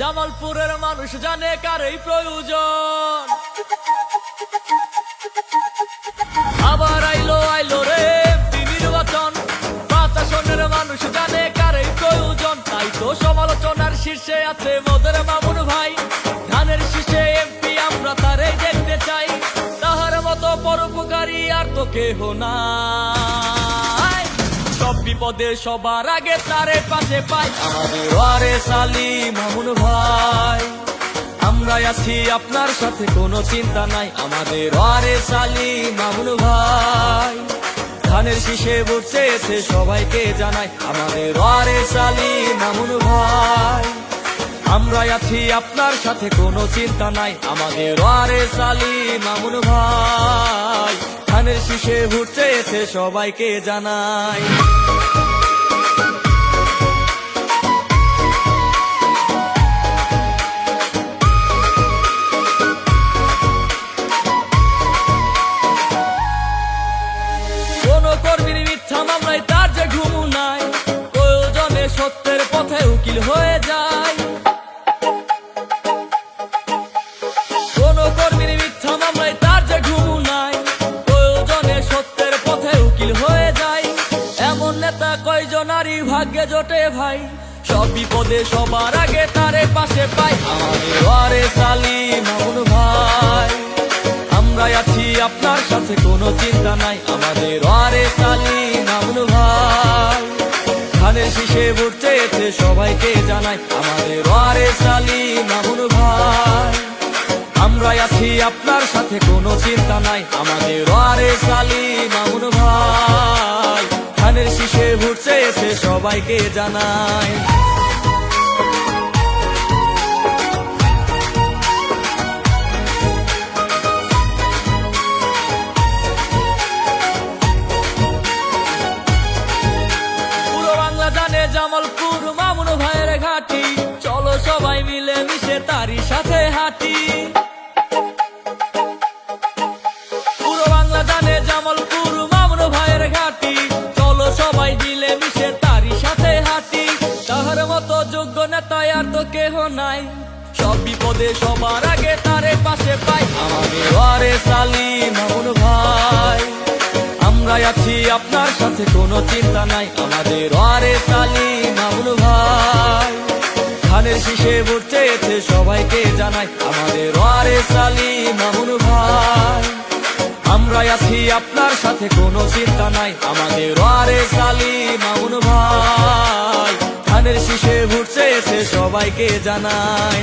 জামালপুরের মানুষ জানে কার এই প্রয়োজন। আবার আইলো আইলো রে নির্বাচন। পাঁচ আসনের মানুষ জানে কার এই প্রয়োজন। তাই তো সমালোচনার শীর্ষে আছে মোদের মামুন ভাই। ধানের শীর্ষে এমপি আমরা তারে দেখতে চাই। তাহার মতো পরোপকারী আর তো কেহ নাই। সব বিপদে সবার আগে তারে পাশে পাই। আমাদের আরে সালি মামুন ভাই আমরা আছি আপনার সাথে, কোনো চিন্তা নাই। আমাদের আরে সালি মামুন ভাই, ধানের শীষে সে সবাইকে জানাই। আমাদের আরে সালি মামুন ভাই। আমরা আছি আপনার সাথে, কোনো চিন্তা নাই। আমাদের আরে সালি মামুন ভাই। ধানের শীষে ভোট চেয়েছে সবাইকে জানাই। কর্মীর তার যে ঘুমু নাই। প্রয়োজনে সত্যের পথে উকিল হয়ে যায়। ভাগ্যে জোটে ভাই। সব বিপদে সবার আগে তারে পাশে পাই। আমাদের আরে সালি মামুন ভাই। আমরা আছি আপনার সাথে কোনো চিন্তা নাই। আমাদের আরে সালি মামুন ভাই। ধানের শীষে ভোট চেয়েছে সবাইকে জানাই। আমাদের আরে সালি মামুন ভাই। আমরা আছি আপনার সাথে কোনো চিন্তা নাই। আমাদের আরে সালি মামুন ভাই। শীষে ভোট চেয়েছে সবাইকে জানাই। পুরো বাংলা জানে জামালপুর, মামুন ভাইয়ের ঘাটি। চলো সবাই মিলে মিশে তারই সাথে হাঁটি। যোগ্য নেতা আর তো কেহ নাই। সব বিপদে সবার আগে তারে পাশে পাই। আমাদের আরে সালি মামুন ভাই। আমরা আছি আপনার সাথে, কোনো চিন্তা নাই। আমাদের আরে সালি মামুন ভাই। ধানের শীষে ভোট চেয়েছে, সবাইকে জানাই। আমাদের আরে সালি মামুন ভাই। আমরা আছি আপনার সাথে, কোনো চিন্তা নাই। আমাদের আরে সালি মামুন ভাই। সবাইকে জানাই।